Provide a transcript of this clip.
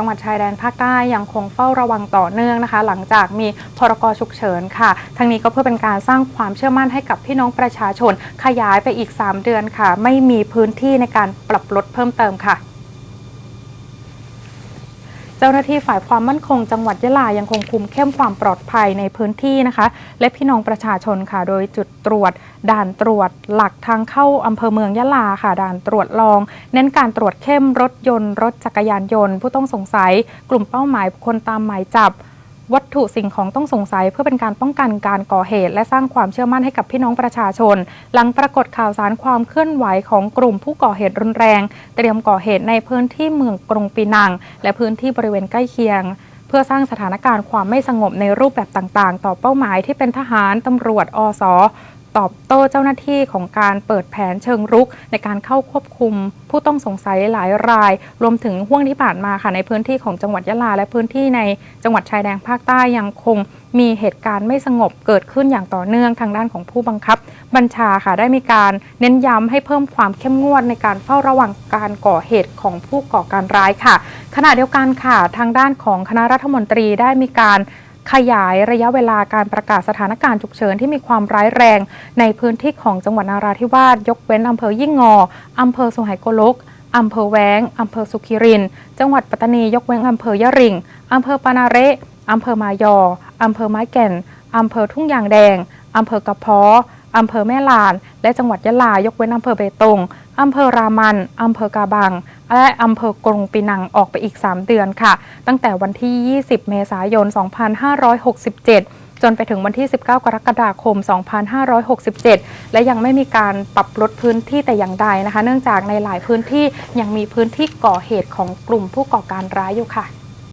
จังหวัดชายแดนภาคใต้ยังคงเฝ้าระวังต่อเนื่องนะคะ หลังจากมีพรกฉุกเฉินค่ะ ทั้งนี้ก็เพื่อเป็นการสร้างความเชื่อมั่นให้กับพี่น้องประชาชน ขยายไปอีก 3 เดือนค่ะ ไม่มีพื้นที่ในการปรับลดเพิ่มเติมค่ะ เจ้าหน้าที่ฝ่ายความมั่นคงจังหวัดยะลายังคงคุมเข้มความปลอดภัยในพื้นที่นะคะ และพี่น้องประชาชนค่ะ โดยจุดตรวจ ด่านตรวจหลักทางเข้าอำเภอเมืองยะลาค่ะ ด่านตรวจรอง เน้นการตรวจเข้มรถยนต์ รถจักรยานยนต์ ผู้ต้องสงสัย กลุ่มเป้าหมายคนตามหมายจับ วัตถุสิ่งของต้องสงสัยเพื่อเป็นการป้องกันการก่อเหตุ และสร้างความเชื่อมั่นให้กับพี่น้องประชาชน หลังปรากฏข่าวสารความเคลื่อนไหวของกลุ่มผู้ก่อเหตุรุนแรง เตรียมก่อเหตุในพื้นที่เมืองกรุงปีนัง และพื้นที่บริเวณใกล้เคียง เพื่อสร้างสถานการณ์ความไม่สงบในรูปแบบต่างๆ ต่อเป้าหมายที่เป็นทหารตำรวจอส ตอบโต้เจ้าหน้าที่ของการเปิดแผนเชิงรุก ในการเข้าควบคุม ผู้ต้องสงสัยหลายราย รวมถึงห่วงที่ผ่านมาค่ะในพื้นที่ของจังหวัดยะลา และพื้นที่ในจังหวัดชายแดนภาคใต้ยังคงมีเหตุการณ์ไม่สงบเกิดขึ้นอย่างต่อเนื่องทางด้านของผู้บังคับ บัญชาค่ะได้มีการเน้นย้ำให้เพิ่มความเข้มงวดในการเฝ้าระวังการก่อเหตุของผู้ก่อการร้ายค่ะ ขณะเดียวกันค่ะ ทางด้านของคณะรัฐมนตรีได้มีการ ขยายระยะเวลาการประกาศสถานการณ์ฉุกเฉินที่มีความร้ายแรง ในพื้นที่ของจังหวัดนาราธิวาสยกเว้นอำเภอยิ่งงออำเภอสุไหงโกลกอำเภอแวงอำเภอสุขิริน จังหวัดปัตตานี ยกเว้นอำเภอยะริงอำเภอปานาเระอำเภอมายออำเภอไม้แก่นอำเภอทุ่งยางแดงอำเภอกระเพาะอำเภอแม่ลาน และจังหวัดยะลายกเว้นอำเภอเบตงอำเภอรามันอำเภอกาบัง และอำเภอกรุงปีนังออกไปอีก 3 เดือนค่ะ ตั้งแต่วันที่ 20 เมษายน 2567 จนไปถึงวันที่ 19 กรกฎาคม 2567 และยังไม่มีการปรับลดพื้นที่แต่อย่างใดนะคะ เนื่องจากในหลายพื้นที่ยังมีพื้นที่ก่อเหตุของกลุ่มผู้ก่อการร้ายอยู่ค่ะ